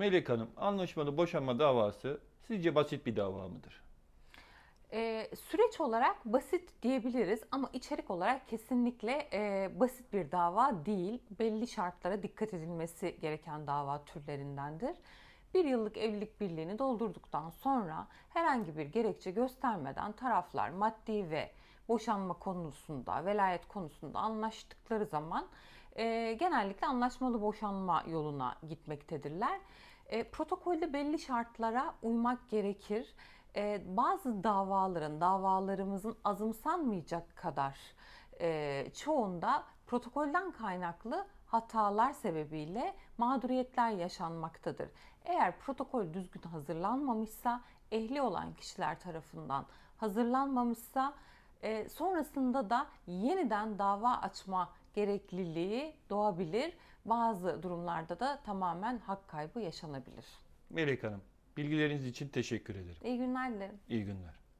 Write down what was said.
Melek Hanım, anlaşmalı boşanma davası sizce basit bir dava mıdır? Ee, süreç olarak basit diyebiliriz ama içerik olarak kesinlikle e, basit bir dava değil. Belli şartlara dikkat edilmesi gereken dava türlerindendir. Bir yıllık evlilik birliğini doldurduktan sonra herhangi bir gerekçe göstermeden taraflar maddi ve boşanma konusunda, velayet konusunda anlaştıkları zaman e, genellikle anlaşmalı boşanma yoluna gitmektedirler. E, protokolde belli şartlara uymak gerekir. E, bazı davaların, davalarımızın azımsanmayacak kadar e, çoğunda protokolden kaynaklı hatalar sebebiyle mağduriyetler yaşanmaktadır. Eğer protokol düzgün hazırlanmamışsa, ehli olan kişiler tarafından hazırlanmamışsa, e, sonrasında da yeniden dava açma gerekliliği doğabilir. Bazı durumlarda da tamamen hak kaybı yaşanabilir. Melek Hanım, bilgileriniz için teşekkür ederim. İyi günler dilerim. İyi günler.